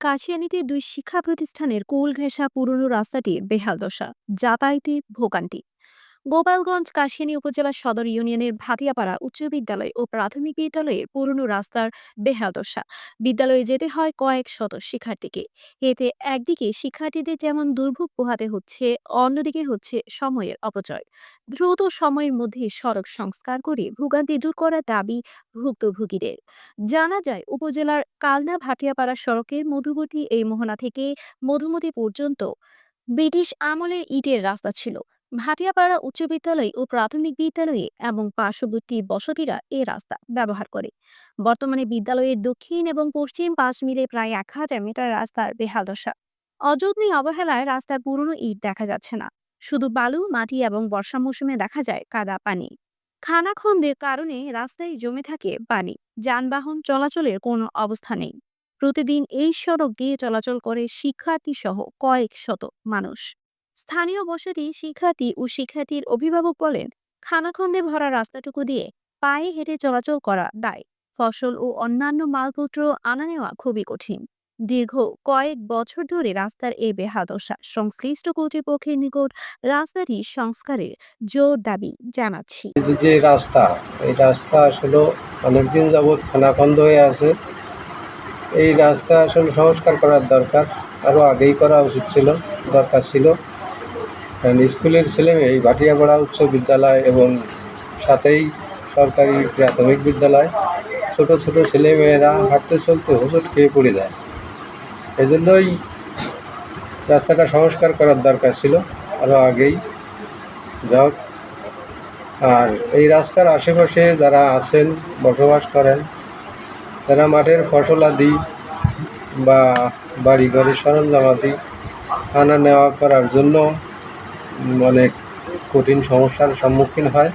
কাশিয়ানীতে দুই শিক্ষা প্রতিষ্ঠানের কুল ঘেঁষা পুরনো রাস্তাটির বেহাল দশা যাতায়াতে ভোগান্তি। গোপালগঞ্জ, কাশিয়ানী উপজেলা সদর ইউনিয়নের ভাটিয়াপাড়া উচ্চ বিদ্যালয় ও প্রাথমিক বিদ্যালয়ের পুরনো রাস্তার বেহাল দশা। বিদ্যালয়ে যেতে হয় কয়েক শত শিক্ষার্থীকে। এতে একদিকে শিক্ষার্থীদের যেমন দুর্ভোগ পোহাতে হচ্ছে, অন্যদিকে হচ্ছে সময়ের অপচয়। দ্রুত সময়ের মধ্যে সড়ক সংস্কার করে ভোগান্তি দূর করার দাবি ভুক্তভোগীদের। জানা যায়, উপজেলার কালনা ভাটিয়াপাড়া সড়কের মধুবতী এই মোহনা থেকে মধুমতি পর্যন্ত ব্রিটিশ আমলের ইটের রাস্তা ছিল। ভাটিয়াপাড়া উচ্চ বিদ্যালয় ও প্রাথমিক বিদ্যালয়ে এবং পার্শ্ববর্তী বসতিরা এ রাস্তা ব্যবহার করে। বর্তমানে বিদ্যালয়ের দক্ষিণ এবং পশ্চিম পাশ মিলে প্রায় এক হাজার মিটার রাস্তার বেহাল দশা। অযত্নী অবহেলায় রাস্তার পুরনো ইট দেখা যাচ্ছে না। শুধু বালু, মাটি এবং বর্ষা মৌসুমে দেখা যায় কাদা পানি। খানাখন্দের কারণে রাস্তায় জমে থাকে পানি। যানবাহন চলাচলের কোনো অবস্থা নেই। প্রতিদিন এই সড়ক দিয়ে চলাচল করে শিক্ষার্থী সহ কয়েক শত মানুষ। স্থানীয় বসতি শিক্ষার্থী ও শিক্ষার্থীর অভিভাবক বলেন, খানাখন্দে ভরা রাস্তাটুকু দিয়ে পায়ে হেঁটে চলাচল করা দায়। ফসল ও অন্যান্য মালপত্র আনা নেওয়া খুবই কঠিন। দীর্ঘ কয়েক বছর ধরে রাস্তার এই বেহাদশা সংশ্লিষ্ট কর্তৃপক্ষের নিকট রাস্তাটি সংস্কারের জোর দাবি জানাচ্ছি। যে রাস্তা, এই রাস্তা আসলে অনেকদিন যাবৎ খানাখন্দ হয়ে আছে। এই রাস্তা আসলে সংস্কার করার দরকার। আরও আগেই করা উচিত ছিল, দরকার ছিল। কারণ স্কুলের ছেলেমেয়ে এই ভাটিয়াপাড়া উচ্চ বিদ্যালয় এবং সাথেই সরকারি প্রাথমিক বিদ্যালয়, ছোট ছোট ছেলেমেয়েরা হাঁটতে চলতে হোঁচট খেয়ে পড়ে যায়। এই জন্যই রাস্তাটা সংস্কার করার দরকার ছিল আরও আগেই। যাক আর এই রাস্তার আশেপাশে যারা আছেন, বসবাস করেন, তারা মাঠের ফসলাদি বা বাড়ি ঘরের সরঞ্জামাদি আনা নেওয়া করার জন্য অনেক কঠিন সমস্যার সম্মুখীন হয়।